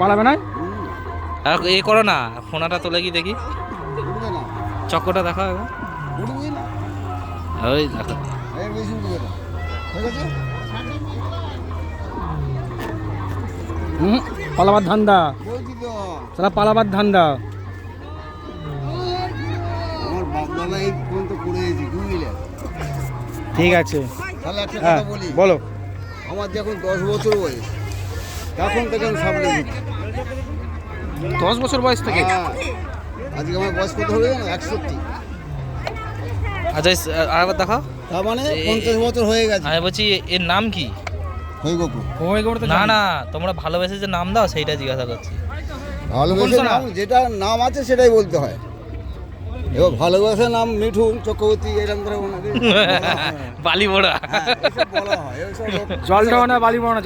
পালাবে না আর এ করো না ফোনাটা তোলে কি দেখি? চক্করটা দেখাও এখন ওই দেখো। হুম পালাবার ধান্দা। সারা পালাবার ধান্দা। ঠিক আছে। হ্যাঁ বলি। বলো। আমার যখন দশ বছর বয়স তখন থেকে আমি দশ বছর বয়স থেকে? হ্যাঁ। আজকে আমার বয়স কত একষট্টি। আচ্ছা আরেকবার তার মানে পঞ্চাশ বছর হয়ে গেছে। আমি বলছি এর নাম কি? না না তোমরা ভালোবেসে যে নাম দাও সেইটা জিজ্ঞাসা করছি। ভালোবাসা? নাম যেটা নাম আছে সেটাই বলতে হয়। এবার ভালোবাসার নাম মিঠুন চক্রবর্তী এরকম করে বলা। বালি বড়া হ্যাঁ, বলা হয় জল বড়